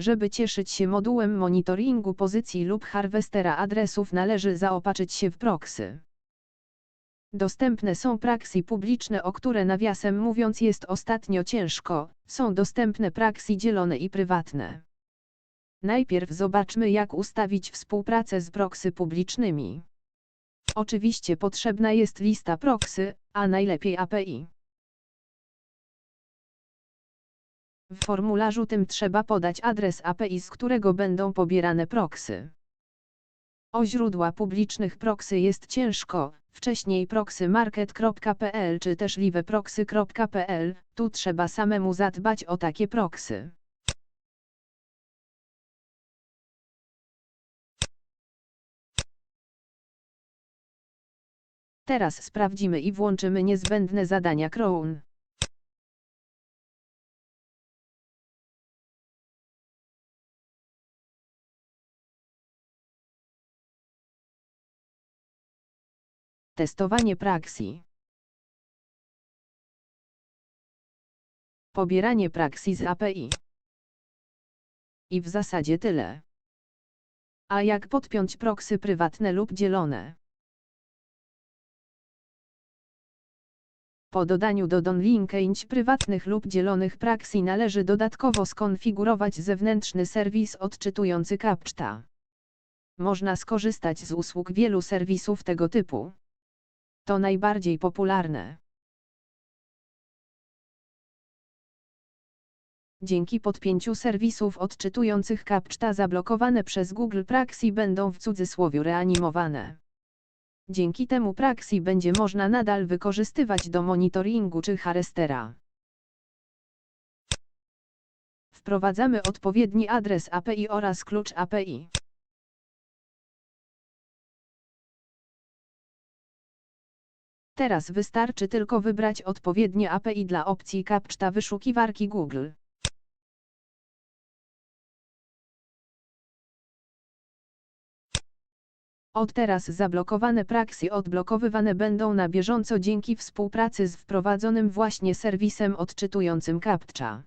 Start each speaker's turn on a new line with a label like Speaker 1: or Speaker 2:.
Speaker 1: Żeby cieszyć się modułem monitoringu pozycji lub harwestera adresów należy zaopatrzyć się w proxy. Dostępne są praksy publiczne, o które nawiasem mówiąc jest ostatnio ciężko, są dostępne praksy dzielone i prywatne. Najpierw zobaczmy jak ustawić współpracę z proxy publicznymi. Oczywiście potrzebna jest lista proxy, a najlepiej API. W formularzu tym trzeba podać adres API, z którego będą pobierane proxy. O źródła publicznych proxy jest ciężko, wcześniej proxymarket.pl czy też liveproxy.pl, tu trzeba samemu zadbać o takie proxy. Teraz sprawdzimy i włączymy niezbędne zadania Crown. Testowanie praksi. Pobieranie praksi z API. I w zasadzie tyle. A jak podpiąć proksy prywatne lub dzielone? Po dodaniu do Donlinkage prywatnych lub dzielonych praksi należy dodatkowo skonfigurować zewnętrzny serwis odczytujący kapczta. Można skorzystać z usług wielu serwisów tego typu. To najbardziej popularne. Dzięki podpięciu serwisów odczytujących kapczta zablokowane przez Google Praxi będą w cudzysłowie reanimowane. Dzięki temu Praxi będzie można nadal wykorzystywać do monitoringu czy harestera. Wprowadzamy odpowiedni adres API oraz klucz API. Teraz wystarczy tylko wybrać odpowiednie API dla opcji kapczta wyszukiwarki Google. Od teraz zablokowane praksy odblokowywane będą na bieżąco dzięki współpracy z wprowadzonym właśnie serwisem odczytującym kaptcha.